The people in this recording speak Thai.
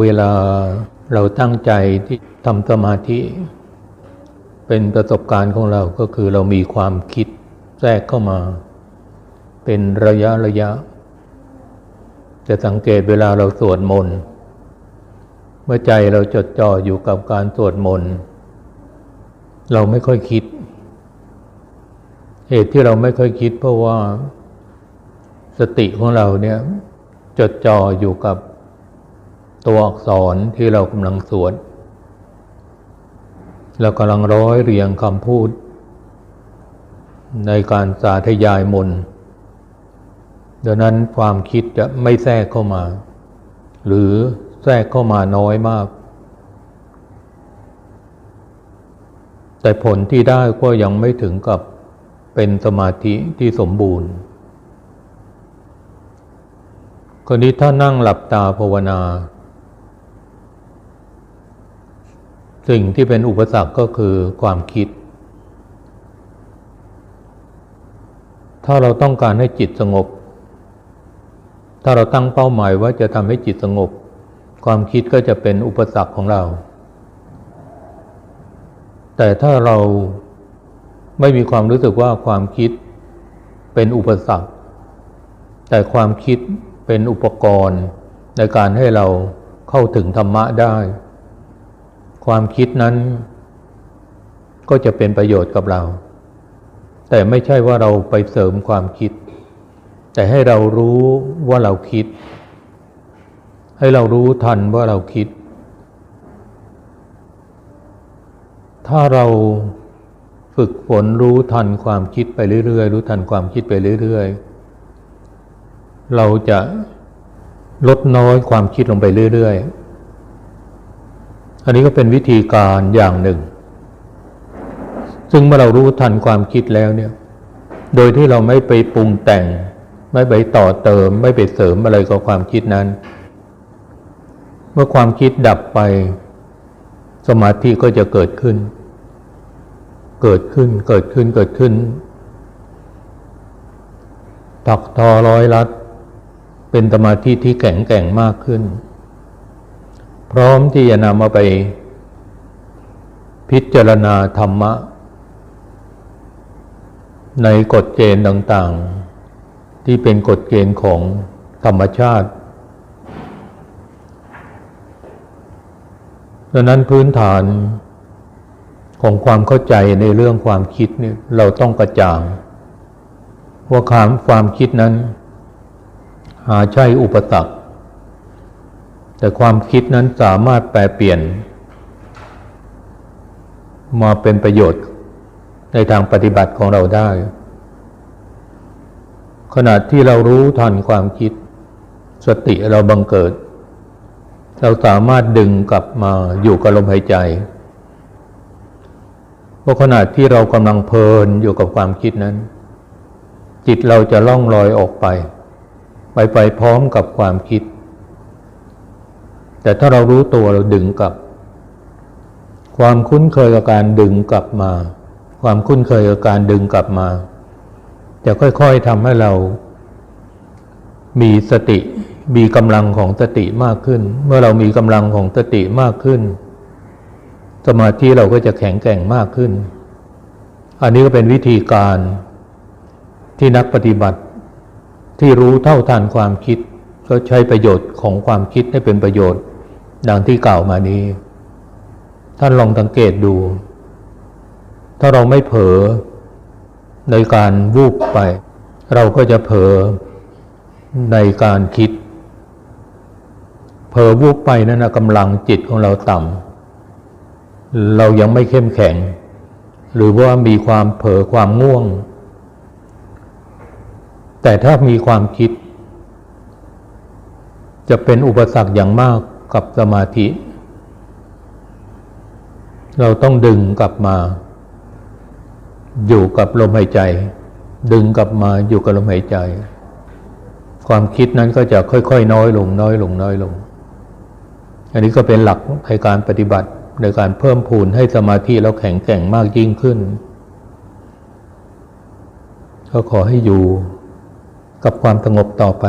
เวลาเราตั้งใจที่ทำสมาธิ เป็นประสบการณ์ของเราก็คือเรามีความคิดแทรกเข้ามา เป็นระยะระยะ จะสังเกตเวลาเราสวดมนต์เมื่อใจเราจดจ่ออยู่กับการสวดมนต์เราไม่ค่อยคิด เหตุที่เราไม่ค่อยคิดเพราะว่าสติของเราเนี่ยจดจ่ออยู่กับ ตัวอักษรที่เรากำลังสวดเรากำลังร้อยเรียงคำพูด ในการสาธยายมนดังนั้นความคิดจะไม่แทรกเข้ามา หรือแทรกเข้ามาน้อยมาก แต่ผลที่ได้ก็ยังไม่ถึงกับเป็นสมาธิที่สมบูรณ์คนนี้ถ้านั่งหลับตาภาวนา สิ่งที่เป็นอุปสรรคก็คือความคิด ถ้าเราต้องการให้จิตสงบ ถ้าเราตั้งเป้าหมายว่าจะทำให้จิตสงบ ความคิดก็จะเป็นอุปสรรคของเรา แต่ถ้าเราไม่มีความรู้สึกว่าความคิดเป็นอุปสรรค แต่ความคิดเป็นอุปกรณ์ในการให้เราเข้าถึงธรรมะได้ ความคิดนั้น ก็จะเป็นประโยชน์กับเรา แต่ไม่ใช่ว่าเราไปเสริมความคิด แต่ให้เรารู้ว่าเราคิด ให้เรารู้ทันว่าเราคิด ถ้าเราฝึกฝนรู้ทันความคิดไปเรื่อยๆ รู้ทันความคิดไปเรื่อยๆ เราจะลดน้อยความคิดลงไปเรื่อยๆ อันนี้ก็เป็นวิธีการอย่างหนึ่ง ซึ่งเมื่อเรารู้ทันความคิดแล้วเนี่ย โดยที่เราไม่ไปปรุงแต่ง ไม่ไปต่อเติม ไม่ไปเสริมอะไรกับความคิดนั้น เมื่อความคิดดับไป สมาธิก็จะเกิดขึ้น เกิดขึ้น เกิดขึ้น เกิดขึ้น ตักทอร้อยลัด เป็นสมาธิที่แข็งแกร่งมากขึ้น พร้อมที่จะนำมาไป พิจารณาธรรมะ ในกฎเกณฑ์ต่าง ๆ ที่เป็นกฎเกณฑ์ของธรรมชาติดังนั้นพื้นฐานของความเข้าใจในเรื่องความคิดนี่เราต้องกระจ่าง ว่าความความคิดนั้น หาใช่อุปสรรค แต่ความคิดนั้นสามารถแปลเปลี่ยน มาเป็นประโยชน์ในทางปฏิบัติของเราได้ ขณะที่เรารู้ทันความคิด สติเราบังเกิด เราสามารถดึงกลับมาอยู่กับลมหายใจเพราะขณะที่เรากำลังเพลินอยู่กับความคิดนั้น จิตเราจะล่องลอยออกไป ไปไปพร้อมกับความคิด แต่ถ้าเรารู้ตัวเราดึงกลับ ความคุ้นเคยกับการดึงกลับมา ความคุ้นเคยกับการดึงกลับมา จะค่อยๆทำให้เรา มีสติ มีกำลังของสติมากขึ้น เมื่อเรามีกำลังของสติมากขึ้น สมาธิเราก็จะแข็งแกร่งมากขึ้น อันนี้ก็เป็นวิธีการที่นักปฏิบัติที่รู้เท่าทันความคิดก็ใช้ประโยชน์ของความคิดให้เป็นประโยชน์ ดังที่กล่าวมานี้ ท่านลองสังเกตดู ถ้าเราไม่เผลอในการวูบไป เราก็จะเผลอในการคิด เผลอวูบไปนั่นนะกำลังจิตของเราต่ำเรายังไม่เข้มแข็ง หรือว่ามีความเผลอความง่วง แต่ถ้ามีความคิด จะเป็นอุปสรรคอย่างมาก กับสมาธิ เราต้องดึงกลับมา อยู่กับลมหายใจ ดึงกลับมาอยู่กับลมหายใจ ความคิดนั้นก็จะค่อยๆ น้อยลง น้อยลง น้อยลง อันนี้ก็เป็นหลักในการปฏิบัติในการเพิ่มพูนให้สมาธิเราแข็งแกร่งมากยิ่งขึ้น ก็ขอให้อยู่กับความสงบต่อไป